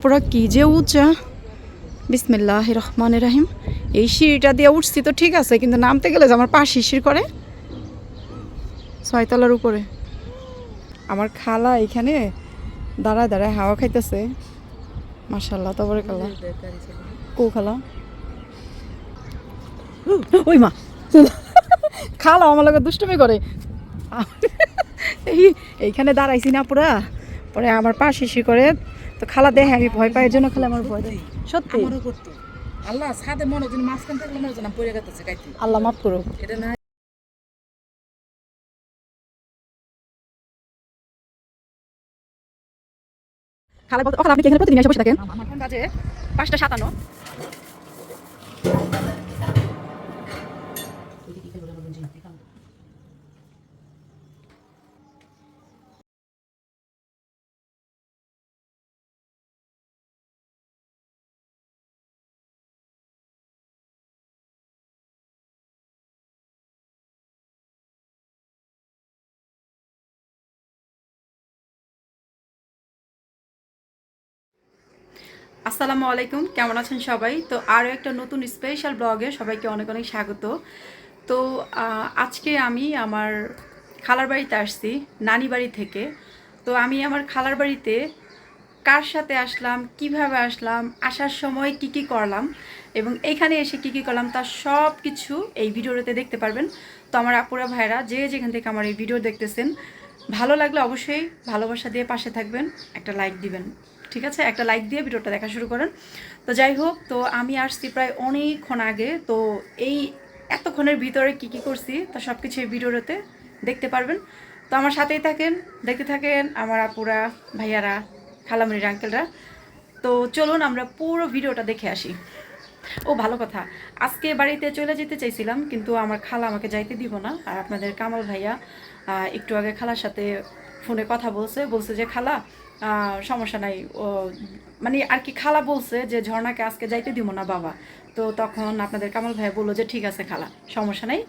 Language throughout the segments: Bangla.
পুরা কি যে উঁচা। বিসমিল্লাহ রহমান রাহিম। এই সিঁড়িটা দিয়ে উঠছি তো ঠিক আছে কিন্তু নামতে গেলে যে আমার পা শিশির করে। ছয়তলার উপরে। আমার খালা এখানে দাঁড়ায় দাঁড়ায় হাওয়া খাইতেছে। মার্শাল্লাহ তারপরে খালা কো খালা? ওই মা। খালা আমার লগে দুষ্টমি করে। এইখানে দাঁড়াইছি না পুরা। পরে আমার পা শিশি করে তো খালা দেখে আমি ভয় পাই এর জন্য খালা আমার ভয় দেয়। সত্যি? আমারও করতো। আল্লাহ সাদে মনে হচ্ছে মাঝখান থাকলে মনে হচ্ছে না পড়ে গেছে গাইতে। আল্লাহ মাফ করো এটা না খালা বলতে ও খালা আপনি কি এখানে প্রতিদিন এসে বসে থাকেন? আমার কাজে? পাঁচটা সাতান্ন। আসসালামু আলাইকুম, কেমন আছেন সবাই? তো আরও একটা নতুন স্পেশাল ব্লগে সবাইকে অনেক অনেক স্বাগত। তো আজকে আমি আমার খালার বাড়িতে আসছি, নানি বাড়ি থেকে। তো আমি আমার খালার বাড়িতে কার সাথে আসলাম, কীভাবে আসলাম, আসার সময় কি কি করলাম এবং এখানে এসে কি কি করলাম তার সব কিছু এই ভিডিওতে দেখতে পারবেন। তো আমার আপুরা ভাইরা যে যেখান থেকে আমার এই ভিডিও দেখতেছেন, ভালো লাগলে অবশ্যই ভালোবাসা দিয়ে পাশে থাকবেন, একটা লাইক দিবেন। ঠিক আছে? একটা লাইক দিয়ে ভিডিওটা দেখা শুরু করেন। তো যাই হোক, তো আমি আসছি প্রায় অনেকক্ষণ আগে। তো এই এতক্ষণের ভিতরে কি কি করছি, তা সব কিছু এই ভিডিওতে দেখতে পারবেন। তো আমার সাথেই থাকেন, দেখতে থাকেন আমার আপুরা, ভাইয়ারা খালামুনির আঙ্কেলরা তো চলুন আমরা পুরো ভিডিওটা দেখে আসি। ও, ভালো কথা। আজকে বাড়িতে চলে যেতে চাইছিলাম, কিন্তু আমার খালা আমাকে যাইতে দিব না। আর আপনাদের কামাল ভাইয়া একটু আগে খালার সাথে ফোনে কথা বলছে। বলছে যে, খালা সমস্যা নাই। ও মানে আর কি খালা বলছে যে, ঝর্ণাকে আজকে যাইতে দিব না বাবা। তো তখন আপনাদের কামাল ভাই বলল যে, ঠিক আছে খালা, সমস্যা নেই।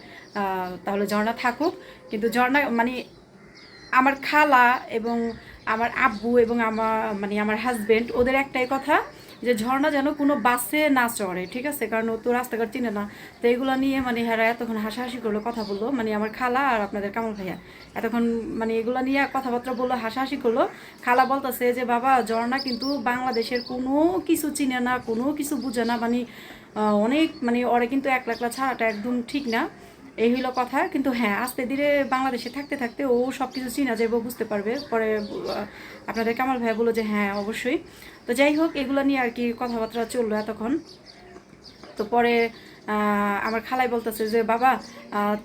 তাহলে ঝর্ণা থাকুক। কিন্তু ঝর্ণা মানে আমার খালা এবং আমার আব্বু এবং আমার মানে আমার হাজব্যান্ড ওদের একটাই কথা যে ঝর্ণা যেন কোনো বাসে না চড়ে, ঠিক আছে? কারণ ও তো রাস্তাঘাট চিনে না। তো এগুলো নিয়ে মানে হেরা এতক্ষণ হাসাহাসি করল, কথা বলল। মানে আমার খালা আর আপনাদের কামাল ভাইয়া। এতক্ষণ মানে এগুলো নিয়ে কথাবার্তা বলল, হাসাহাসি করল। খালা বলতেছে যে, বাবা, ঝর্ণা কিন্তু বাংলাদেশের কোনো কিছু চিনে না, কোনো কিছু বুঝে না। মানে অনেক মানে ওরে কিন্তু এক লাখলা ছাড়াটা একদম ঠিক না। এই হইল কথা। কিন্তু হ্যাঁ আস্তে ধীরে বাংলাদেশে থাকতে থাকতে ও সব কিছু চিনা যাবে বুঝতে পারবে। পরে আপনাদের কামাল ভাই বলল যে হ্যাঁ অবশ্যই। তো যাই হোক, এগুলো নিয়ে আর কি কথাবার্তা চলল এতক্ষণ। তো পরে আমার খালাই বলতেছে যে, বাবা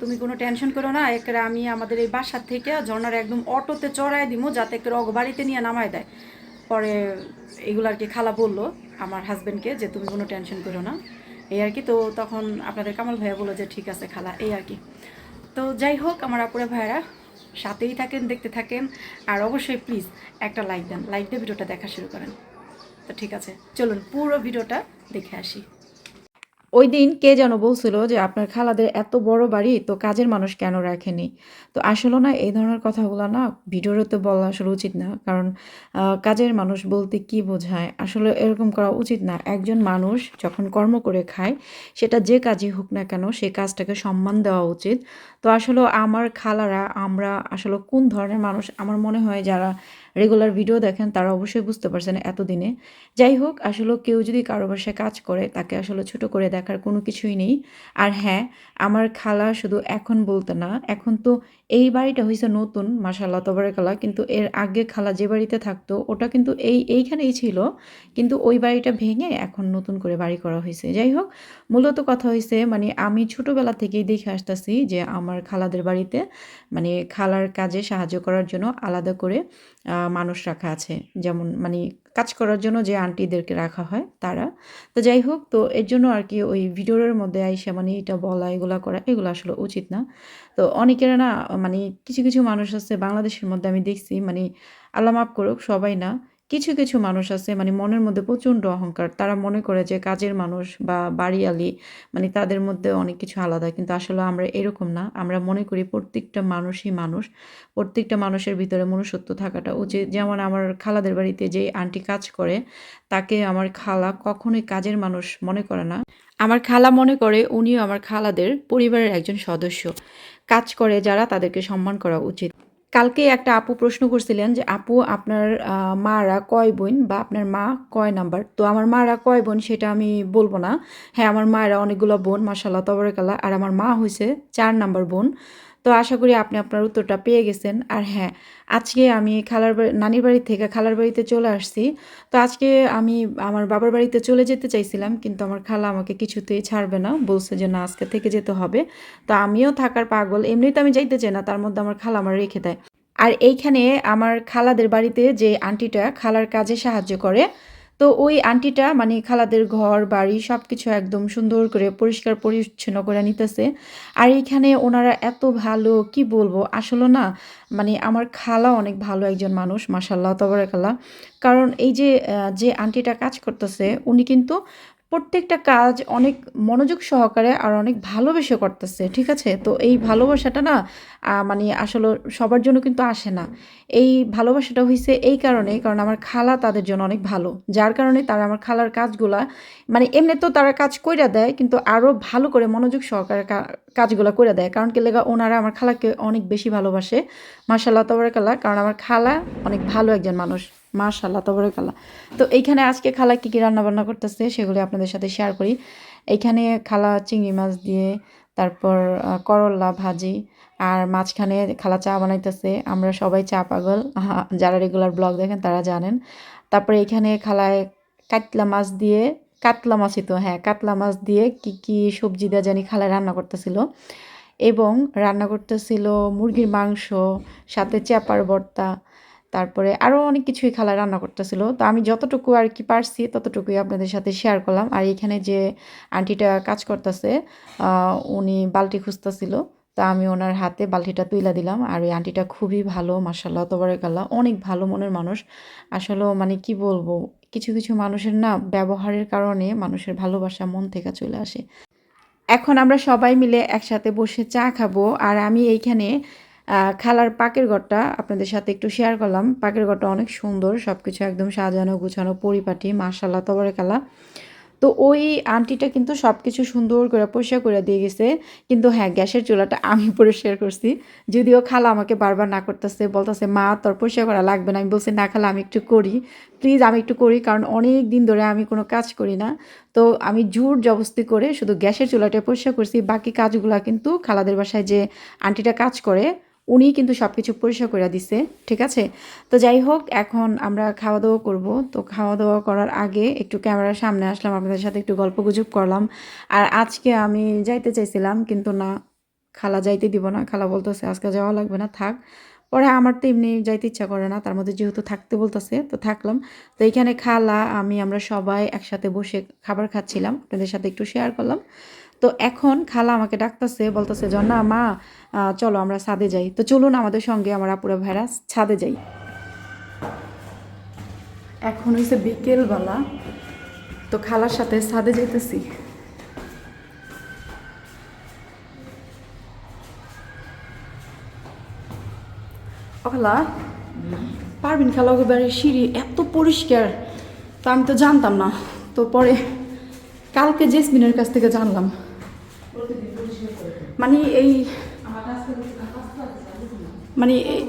তুমি কোনো টেনশন করো না, একেবারে আমি আমাদের এই বাসার থেকে ঝর্ণার একদম অটোতে চড়াই দিব, যাতে একেবারে অগ বাড়িতে নিয়ে নামায় দেয়। পরে এগুলো আর কি খালা বলল, আমার হাজব্যান্ডকে যে, তুমি কোনো টেনশন করো না। এই আর কি। তো তখন আপনাদের কামাল ভাইয়া বলল যে, ঠিক আছে খালা, এই আর কি। তো যাই হোক, আমার আপুরা ভাইয়ারা সাথেই থাকেন, দেখতে থাকেন। আর অবশ্যই প্লিজ একটা লাইক দেন লাইক দিয়ে ভিডিওটা দেখা শুরু করেন। তো ঠিক আছে, চলুন পুরো ভিডিওটা দেখে আসি। ওই দিন কে যেন বলছিল যে, আপনার খালাদের এত বড় বাড়ি, তো কাজের মানুষ কেন রাখেনি? তো আসলে না, এই ধরনের কথাগুলো না, ভিডিওতে বলা আসলে উচিত না। কারণ কাজের মানুষ বলতে কি বোঝায়? আসলে এরকম করা উচিত না। একজন মানুষ যখন কর্ম করে খায়, সেটা যে কাজই হোক না কেন সেই কাজটাকে সম্মান দেওয়া উচিত। তো আসলে আমার খালারা, আমরা আসলে কোন ধরনের মানুষ, আমার মনে হয় যারা রেগুলার ভিডিও দেখেন তারা অবশ্যই বুঝতে পারছেন এতদিনে। যাই হোক, আসলে কেউ যদি কারও বাসায় কাজ করে, তাকে আসলে ছোট করে দেখার কোনো কিছুই নেই। আর হ্যাঁ আমার খালা শুধু এখন বলতে না, এখন তো এই বাড়িটা হয়েছে নতুন মাসাল্লাহ তবরেকালা কিন্তু এর আগে খালা যে বাড়িতে থাকতো, ওটা কিন্তু এই, এইখানেই ছিল, কিন্তু ওই বাড়িটা ভেঙে এখন নতুন করে বাড়ি করা হয়েছে যাই হোক, মূলত কথা হয়েছে মানে আমি ছোটোবেলা থেকেই দেখে আসতেছি যে আমার খালাদের বাড়িতে। মানে খালার কাজে সাহায্য করার জন্য আলাদা করে মানুষ রাখা আছে। যেমন মানে কাজ করার জন্য যে আন্টিদেরকে রাখা হয়, তারা। তো যাই হোক, তো এর জন্য আর কি ওই ভিডিওর মধ্যে আইসা মানে এটা বলা, এগুলা করা, এগুলো আসলে উচিত না। তো অনেকের না মানে কিছু কিছু মানুষ আছে বাংলাদেশের মধ্যে আমি দেখছি মানে আল্লাহ মাফ করুক, সবাই না কিছু কিছু মানুষ আছে মানে মনের মধ্যে প্রচণ্ড অহংকার। তারা মনে করে যে কাজের মানুষ বা বাড়িয়ালি মানে তাদের মধ্যে অনেক কিছু আলাদা। কিন্তু আসলে আমরা এরকম না। আমরা মনে করি প্রত্যেকটা মানুষই মানুষ। প্রত্যেকটা মানুষের ভিতরে মনুষ্যত্ব থাকাটা উচিত যেমন আমার খালাদের বাড়িতে যে আন্টি কাজ করে, তাকে আমার খালা কখনোই কাজের মানুষ মনে করে না। আমার খালা মনে করে উনিও আমার খালাদের পরিবারের একজন সদস্য। কাজ করে যারা তাদেরকে সম্মান করা উচিত। কালকে একটা আপু প্রশ্ন করছিলেন যে, আপু, আপনার মারা কয় বোন বা আপনার মা কয় নাম্বার? তো আমার মারা কয় বোন সেটা আমি বলব না। হ্যাঁ আমার মায়েরা অনেকগুলো বোন মাসাল্লাহ তবরকাল্লা আর আমার মা হয়েছে চার নাম্বার বোন। তো আশা করি আপনি আপনার উত্তরটা পেয়ে গেছেন। আর হ্যাঁ আজকে আমি খালার বাড়ি, নানির বাড়ি থেকে খালার বাড়িতে চলে আসছি। তো আজকে আমি আমার বাবার বাড়িতে চলে যেতে চাইছিলাম, কিন্তু আমার খালা আমাকে কিছুতেই ছাড়বে না। বলছে যে, না, আজকে থেকে যেতে হবে। তো আমিও থাকার পাগল। এমনিতে আমি যাইতে চাই না, তার মধ্যে আমার খালা আমার রেখে দেয়। আর এইখানে আমার খালাদের বাড়িতে যে আন্টিটা খালার কাজে সাহায্য করে তো ওই আন্টিটা মানে খালাদের ঘর, বাড়ি সব কিছু একদম সুন্দর করে পরিষ্কার পরিচ্ছন্ন করে নিতেছে। আর এইখানে ওনারা এত ভালো, কি বলব? আসলে না মানে আমার খালা অনেক ভালো একজন মানুষ মাসাল্লাহ তবরাকাল্লাহ। কারণ এই যে যে আন্টিটা কাজ করতেছে, উনি কিন্তু প্রত্যেকটা কাজ অনেক মনোযোগ সহকারে আর অনেক ভালোবেসে করতেছে, ঠিক আছে? তো এই ভালোবাসাটা না মানে আসলে সবার জন্য কিন্তু আসে না। এই ভালোবাসাটা হয়েছে এই কারণে কারণ আমার খালা তাদের জন্য অনেক ভালো। যার কারণে তারা আমার খালার কাজগুলা মানে এমনি তো তারা কাজ কইরা দেয় কিন্তু আরও ভালো করে মনোযোগ সহকারে কাজগুলা করে দেয়। কারণ কি লেগা ওনারা আমার খালাকে অনেক বেশি ভালোবাসে। মার্শাল্লাহ তবরকাল্লা কারণ আমার খালা অনেক ভালো একজন মানুষ। মার্শাল্লাহ তবরকাল্লা তো এইখানে আজকে খালা কী কী রান্নাবান্না করতেছে সেগুলি আপনাদের সাথে শেয়ার করি। এইখানে খালা চিংড়ি মাছ দিয়ে তারপর আহ, করল্লা ভাজি আর মাঝখানে খালা চা বানাইতেছে, আমরা সবাই চা পাগল। যারা রেগুলার ব্লগ দেখেন তারা জানেন। তারপরে এখানে খালায় কাতলা মাছ দিয়ে, কাতলা মাছই তো হ্যাঁ কাতলা মাছ দিয়ে কি কি সবজি দিয়ে জানি খালায় রান্না করতেছিল। এবং রান্না করতেছিল মুরগির মাংস, সাথে চেপার ভর্তা, তারপরে আরও অনেক কিছুই খালা রান্না করতেছিল। তো আমি যতটুকু আর কি পারছি ততটুকুই আপনাদের সাথে শেয়ার করলাম। আর এখানে যে আন্টিটা কাজ করতেছে উনি বালতি খুঁজতেছিল। তা আমি ওনার হাতে বালতিটা তুইলা দিলাম। আর ওই আন্টিটা খুবই ভালো মাসাল্লাহ তবরেকাল্লাহ অনেক ভালো মনের মানুষ। আসলে মানে কি বলব, কিছু কিছু মানুষের না ব্যবহারের কারণে মানুষের ভালোবাসা মন থেকে চলে আসে। এখন আমরা সবাই মিলে একসাথে বসে চা খাব। আর আমি এইখানে খালার পাকের ঘরটা আপনাদের সাথে একটু শেয়ার করলাম। পাকের ঘরটা অনেক সুন্দর সব কিছু একদম সাজানো, গুছানো, পরিপাটি মার্শাল্লাহ তবরেকাল্লাহ তো ওই আন্টিটা কিন্তু সব কিছু সুন্দর করে পরিষ্কার করে দিয়ে গেছে। কিন্তু হ্যাঁ গ্যাসের চুলাটা আমি পরিষ্কার করছি। যদিও খালা আমাকে বারবার না করতেছে, বলতেছে, মা, তোর পরিষ্কার করা লাগবে না। আমি বলছি, না খালা, আমি একটু করি। প্লিজ, আমি একটু করি, কারণ অনেক দিন ধরে আমি কোনো কাজ করি না। তো আমি জোর জবস্তি করে শুধু গ্যাসের চুলাটা পরিষ্কার করছি। বাকি কাজগুলা কিন্তু খালাদের বাসায় যে আন্টিটা কাজ করে উনি কিন্তু সব কিছু পরিষ্কার করে দিছে, ঠিক আছে? তো যাই হোক, এখন আমরা খাওয়া দাওয়া করব। তো খাওয়া দাওয়া করার আগে একটু ক্যামেরার সামনে আসলাম, আপনাদের সাথে একটু গল্প গুজব করলাম। আর আজকে আমি যাইতে চাইছিলাম, কিন্তু না, খালা যাইতে দিব না। খালা বলতেছে, আজকে যাওয়া লাগবে না, থাক। পরে আমার তো এমনি যাইতে ইচ্ছা করে না, তার মধ্যে যেহেতু থাকতে বলতেছে, তো থাকলাম। তো এইখানে খালা, আমি, আমরা সবাই একসাথে বসে খাবার খাচ্ছিলাম। আপনাদের সাথে একটু শেয়ার করলাম। তো এখন খালা আমাকে ডাকতেছে, বলতেছে, জন্না, মা চলো আমরা ছাদে যাই। তো চলুন আমাদের সঙ্গে আমার আপুরা ভেড়া ছাদে যাই। এখন হয়েছে বিকেলবেলা, তো খালার সাথে ছাদে যেতেছি খালা, পারবিন খালা বাড়ির সিঁড়ি এত পরিষ্কার, তা আমি তো জানতাম না। তো পরে কালকে জেসমিনের কাছ থেকে জানলাম। মানে এই মানে এই-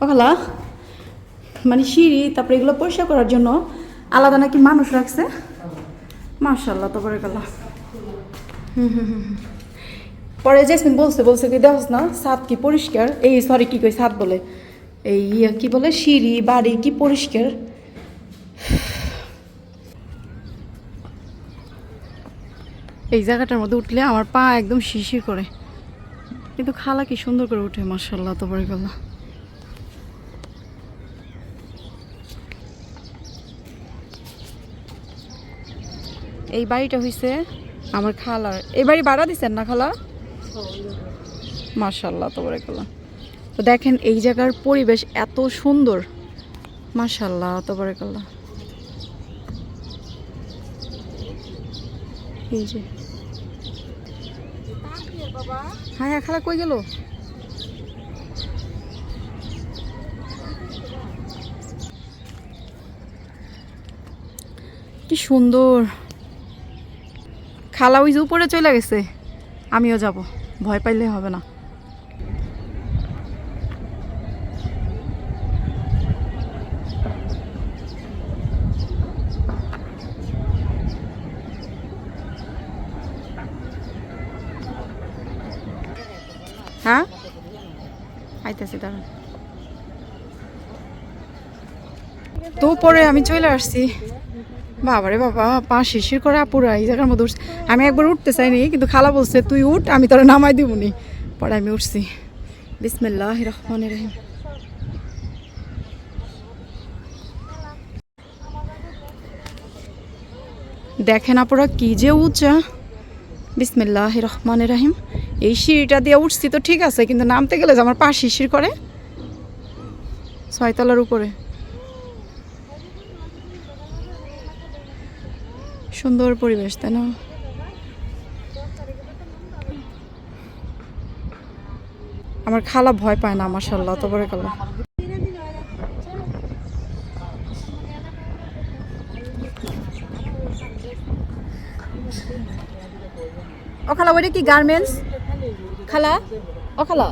ও খালা মানে সিঁড়ি, তারপরে এগুলো পরিষ্কার করার জন্য আলাদা নাকি মানুষ রাখছে? মার্শাল্লাহ তো পরে গেল হুম। পরে জেসমিন বলছে বলছে কি, দেখস না, ছাদ কি পরিষ্কার? এই সরি কি কই ছাদ বলে। এই ইয়ে কি বলে? সিঁড়ি, বাড়ি কি পরিষ্কার? এই জায়গাটার মধ্যে উঠলে আমার পা একদম শিশির করে। কিন্তু খালা কি সুন্দর করে উঠে মার্শাল্লাহ গেল এই বাড়িটা হইছে আমার খালার। এই বাড়ি ভাড়া দিচ্ছেন না খালা? মার্শাল্লাহ গেলাম তো দেখেন এই জায়গার পরিবেশ এত সুন্দর। মাশাল্লাহ তবরেকাল্লাহ। এই যে। হ্যাঁ হ্যাঁ খালা কই গেল? কি সুন্দর। খালা ওই যে উপরে চলে গেছে, আমিও যাব, ভয় পাইলে হবে না। হ্যাঁ? আইতেছি দাঁড়ান তো পরে আমি চলে আসছি। বাবারে বাবা, পা শিশির করে আপুরা, এই জায়গার মধ্যে উঠছে। আমি একবার উঠতে চাইনি, কিন্তু খালা বলছে, তুই উঠ, আমি তোরা নামাই দিবনি। পরে আমি উঠছি। বিসমিল্লাহ রহমান রহিম। দেখেন আপুরা কি যে উঁচা। বিসমিল্লাহ রহমান রাহিম। এই সিঁড়িটা দিয়ে উঠছি তো ঠিক আছে, কিন্তু নামতে গেলে যে আমার পা শিশির করে। ছয়তলার উপরে। সুন্দর পরিবেশ, তাই না? আমার খালা ভয় পায় না মাসাল্লাহ তো বড় ও খালা ওইটা কি গার্মেন্টস খালা? ও খালা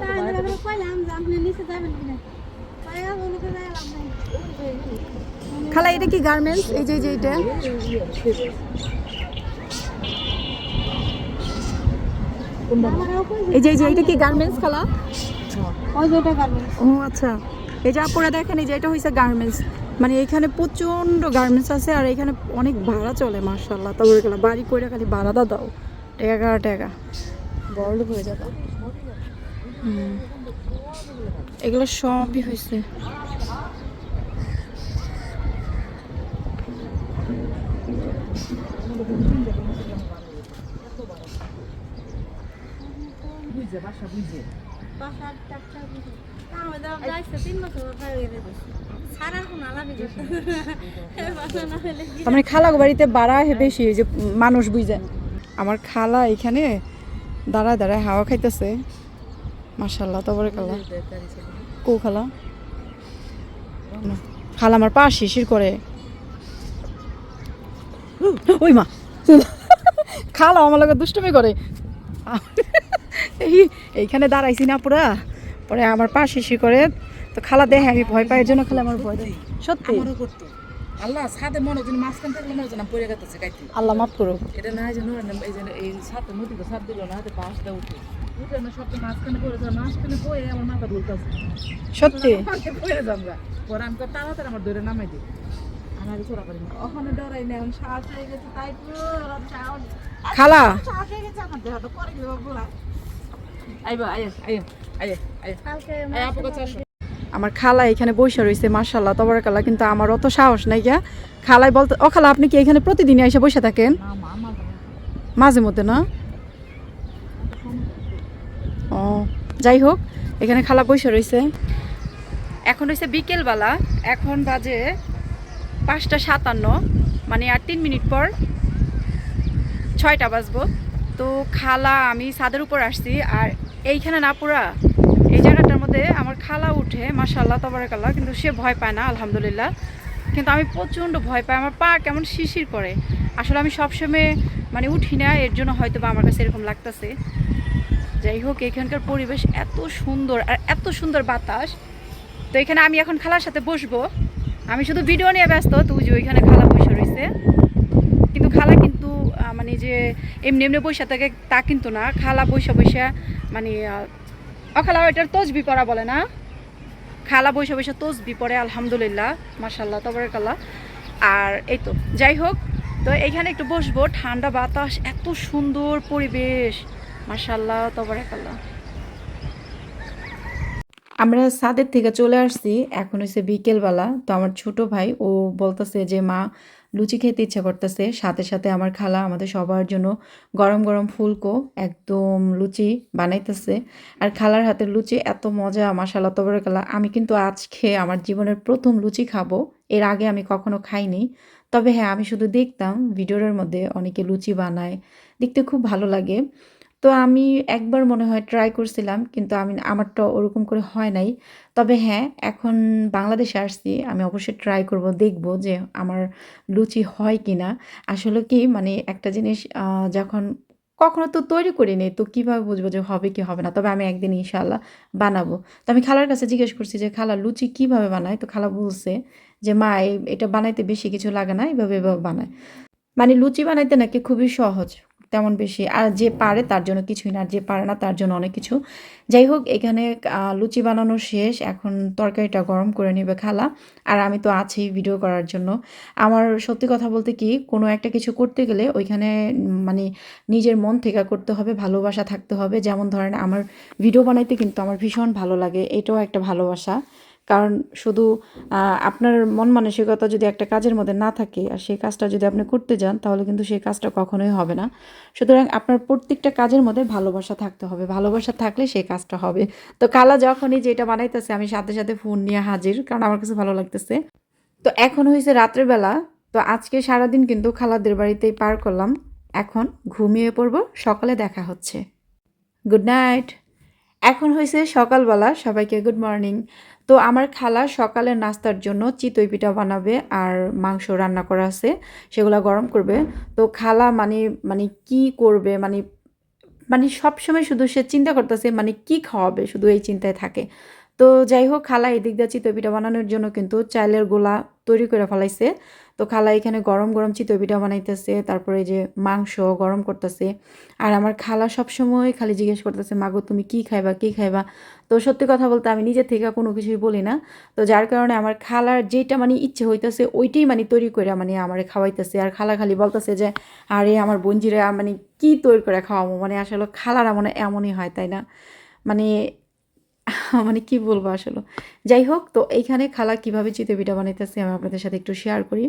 খালা এটা কি গার্মেন্টস এই যে এই যে এটা এই যে এই যে এটা কি গার্মেন্টস খালা? ও আচ্ছা। এই যে আপনারা দেখেন, এই যে, এটা হয়েছে গার্মেন্টস মানে এখানে প্রচণ্ড গার্মেন্টস আছে, আর এখানে অনেক ভাড়া চলে মার্শাল্লাহ তবে বাড়ি করে খালি ভাড়া দাও। টাকা টাকা। বড় হয়ে যাবে। এগুলো সবই হয়েছে। মানে খালা বাড়িতে বাড়া হে বেশি যে মানুষ বুঝে। আমার খালা এখানে দাঁড়ায় দাঁড়ায় হাওয়া খাইতেছে। মার্শাল্লাহ তারপরে খালা। কো খালা? খালা আমার পা শিশির করে। ওই মা। খালা আমার লগে দুষ্টমি করে। এই এইখানে দাঁড়াইছি না পুরা। পরে আমার পা শিশির করে। তো খালা দেখে আমি ভয় পাই এর জন্য খালা আমার ভয় সত্যি? আমারও করতো। আল্লাহ সাদে মনে হচ্ছে মাঝখান থাকলে মনে হচ্ছে না পড়ে গেছে গাইতে। আল্লাহ মাফ করো এটা না হয় যে এই যে এই সাথে নদীকে সাথ দিল না হাতে পাঁচটা উঠে। উঠে না সবটা মাঝখানে পড়ে যায় মাঝখানে পড়ে আমার মাথা দুলতেছে সত্যি? পড়ে যাব পরে আমি তাড়াতাড়ি আমার ধরে নামাই দিই আমার চোরা করি ওখানে ডরাই না এখন সাহস হয়ে গেছে তাই পুরো সাহস। খালা? সাহস হয়ে গেছে আমার দেহটা করে গেল আইবা আইয়া আইয়া আইয়া আইয়া আইয়া আপু কাছে আসো। আমার খালা এখানে বসে রয়েছে মার্শাল্লাহ তবরকাল্লাহ কিন্তু আমার অত সাহস নাই গিয়া খালাই বলতে ও খালা আপনি কি এখানে প্রতিদিনই এসে বসে থাকেন? মাঝে মধ্যে না? ও যাই হোক এখানে খালা বসে রয়েছে। এখন রয়েছে বিকেলবেলা এখন বাজে পাঁচটা সাতান্ন মানে আর তিন মিনিট পর ছয়টা বাজবো। তো খালা আমি ছাদের উপর আসছি আর এইখানে না পুরা এই জায়গাটার মধ্যে আমার খালা উঠে মাসাল্লাহ তবরাকাল্লাহ, কিন্তু সে ভয় পায় না, আলহামদুলিল্লাহ। কিন্তু আমি প্রচণ্ড ভয় পাই, আমার পা কেমন শিশির করে। আসলে আমি সবসময় মানে উঠি না, এর জন্য হয়তো বা আমার কাছে এরকম লাগতেছে। যাই হোক, এখানকার পরিবেশ এত সুন্দর আর এত সুন্দর বাতাস। তো এখানে আমি এখন খালার সাথে বসবো। আমি শুধু ভিডিও নিয়ে ব্যস্ত তুই যে ওইখানে খালা বসে রয়েছে। কিন্তু খালা কিন্তু মানে যে এমনি এমনি বসে থাকে, তা কিন্তু না। খালা বসে বসে মানে অখালা, ওইটার তসবি পড়া বলে না? খালা বসে বসে তসবি পড়ে, আলহামদুলিল্লাহ মার্শাল্লাহ তবরকাল্লাহ। আর এই তো, যাই হোক, তো এইখানে একটু বসবো, ঠান্ডা বাতাস, এত সুন্দর পরিবেশ মার্শাল্লাহ তবরকাল্লাহ। আমরা সাদের থেকে চলে আসছি, এখন হচ্ছে বিকেলবেলা, তো আমার ছোট ভাই, ও বলতেছে যে, মা লুচি খেতে ইচ্ছা করতেছে। সাথে সাথে আমার খালা আমাদের সবার জন্য গরম গরম ফুলকো, একদম লুচি বানাইতেছে। আর খালার হাতের লুচি এত মজা মার্শালতবার খালা আমি কিন্তু আজকে আমার জীবনের প্রথম লুচি খাব। এর আগে আমি কখনো খাইনি। তবে হ্যাঁ আমি শুধু দেখতাম ভিডিওর মধ্যে অনেকে লুচি বানায়। দেখতে খুব ভালো লাগে। তো আমি একবার মনে হয় ট্রাই করছিলাম, কিন্তু আমি আমারটা ওরকম করে হয় নাই। তবে হ্যাঁ এখন বাংলাদেশে আসছি, আমি অবশ্যই ট্রাই করব, দেখব যে আমার লুচি হয় কি না আসলে কি মানে একটা জিনিস যখন কখনো তো তৈরি করিনি তো কীভাবে বুঝব যে হবে কি হবে না? তবে আমি একদিন ইনশাল্লাহ বানাবো। তো আমি খালার কাছে জিজ্ঞেস করছি যে, খালা, লুচি কীভাবে বানায়? তো খালা বলছে যে, মা এটা বানাইতে বেশি কিছু লাগে না, এইভাবে এভাবে বানায়। মানে লুচি বানাইতে নাকি খুবই সহজ। তেমন বেশি, আর যে পারে তার জন্য কিছুই না, আর যে পারে না তার জন্য অনেক কিছু। যাই হোক, এখানে লুচি বানানো শেষ, এখন তরকারিটা গরম করে নেবে খালা, আর আমি তো আছি ভিডিও করার জন্য। আমার সত্যি কথা বলতে কি, কোনো একটা কিছু করতে গেলে ওইখানে মানে নিজের মন থেকে করতে হবে, ভালোবাসা থাকতে হবে। যেমন ধরেন, আমার ভিডিও বানাইতে কিন্তু আমার ভীষণ ভালো লাগে, এটাও একটা ভালোবাসা। কারণ শুধু আপনার মন মানসিকতা যদি একটা কাজের মধ্যে না থাকে আর সেই কাজটা যদি আপনি করতে যান, তাহলে কিন্তু সেই কাজটা কখনোই হবে না। সুতরাং আপনার প্রত্যেকটা কাজের মধ্যে ভালোবাসা থাকতে হবে। ভালোবাসা থাকলে সেই কাজটা হবে। তো কালা যখনই যেটা বানাইতেছে, আমি সাথে সাথে ফোন নিয়ে হাজির, কারণ আমার কাছে ভালো লাগতেছে। তো এখন হয়েছে রাত্রেবেলা তো আজকে সারাদিন কিন্তু খালাদের বাড়িতেই পার করলাম। এখন ঘুমিয়ে পড়ব, সকালে দেখা হচ্ছে। Good night. এখন হয়েছে সকালবেলা, সবাইকে গুড মর্নিং। তো আমার খালা সকালের নাস্তার জন্য চিতই পিঠা বানাবে আর মাংস রান্না করা আছে, সেগুলো গরম করবে। তো খালা মানে মানে কি করবে মানে মানে সবসময় শুধু সে চিন্তা করতেছে মানে কি খাওয়াবে, শুধু এই চিন্তায় থাকে। তো যাই হোক, খালা এদিক দিয়ে চিতই পিঠা বানানোর জন্য কিন্তু চাইলের গোলা তৈরি করে ফেলাইছে। তো খালা এখানে গরম গরম চিতই পিঠা বানাইতেছে, তারপরে যে মাংস গরম করতেছে। আর আমার খালা সবসময় খালি জিজ্ঞেস করতেছে, মাগো, তুমি কি খাইবা কি খাইবা? তো সত্যি কথা বলতে আমি নিজে থেকে কোনো কিছুই বলি না। তো যার কারণে আমার খালার যেটা মানে ইচ্ছে হইতেছে, ওইটাই মানে তৈরি করে মানে আমার খাওয়াইতেছে। আর খালা খালি বলতেছে যে, আরে আমার বঞ্জিরা মানে কি তৈরি করে খাওয়াবো মানে আসলে খালারা মানে এমনই হয়, তাই না? মানে মানে কি বলব আসলে? যাই হোক, তো এইখানে খালা কীভাবে চিতই পিঠা বানাইতেছে আমি আপনাদের সাথে একটু শেয়ার করি।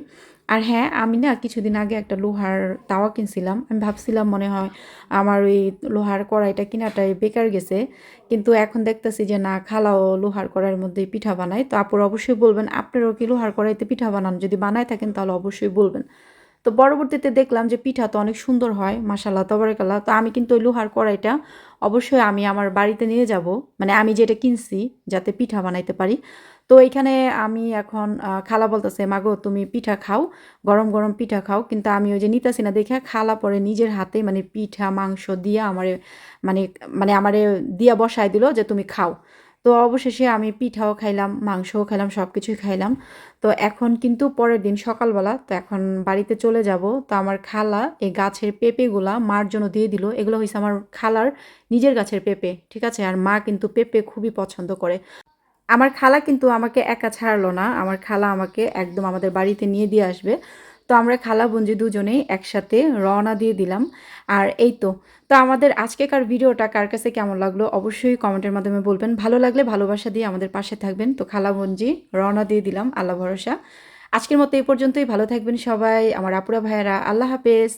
আর হ্যাঁ আমি না কিছুদিন আগে একটা লোহার তাওয়া কিনছিলাম। আমি ভাবছিলাম মনে হয় আমার ওই লোহার কড়াইটা কিনাটাই বেকার গেছে। কিন্তু এখন দেখতেছি যে না, খালাও লোহার কড়াইয়ের মধ্যে পিঠা বানায়। তো আপুর অবশ্যই বলবেন, আপনারাও কি লোহার কড়াইতে পিঠা বানান? যদি বানায় থাকেন তাহলে অবশ্যই বলবেন। তো পরবর্তীতে দেখলাম যে পিঠা তো অনেক সুন্দর হয় মাসাল্লাহ তবরকাল্লাহ। তো আমি কিন্তু ওই লোহার কড়াইটা অবশ্যই আমি আমার বাড়িতে নিয়ে যাব। মানে আমি যেটা কিনছি যাতে পিঠা বানাইতে পারি। তো এইখানে আমি এখন খালা বলতেছে, মাগো, তুমি পিঠা খাও, গরম গরম পিঠা খাও। কিন্তু আমি ওই যে নিতেছি না, দেখে খালা পরে নিজের হাতে মানে পিঠা, মাংস দিয়ে আমারে মানে মানে আমারে দিয়া বসায় দিল যে তুমি খাও। তো অবশেষে আমি পিঠাও খাইলাম, মাংসও খাইলাম সব কিছুই খাইলাম। তো এখন কিন্তু পরের দিন সকালবেলা, তো এখন বাড়িতে চলে যাব। তো আমার খালা এই গাছের পেঁপেগুলা মার জন্য দিয়ে দিল। এগুলো হয়েছে আমার খালার নিজের গাছের পেঁপে, ঠিক আছে? আর মা কিন্তু পেঁপে খুবই পছন্দ করে। আমার খালা কিন্তু আমাকে একা ছাড়লো না। আমার খালা আমাকে একদম আমাদের বাড়িতে নিয়ে দিয়ে আসবে। তো আমরা খালা বঞ্জি দুজনেই একসাথে রওনা দিয়ে দিলাম। আর এই তো তো আমাদের আজকেকার ভিডিওটা কার কাছে কেমন লাগল অবশ্যই কমেন্টের মাধ্যমে বলবেন। ভালো লাগলে ভালোবাসা দিয়ে আমাদের পাশে থাকবেন। তো খালা বঞ্জি রওনা দিয়ে দিলাম। আল্লাহ ভরসা। আজকের মতো এই পর্যন্তই। ভালো থাকবেন সবাই। আমার আপুরা ভাইয়েরা, আল্লাহ হাফেজ।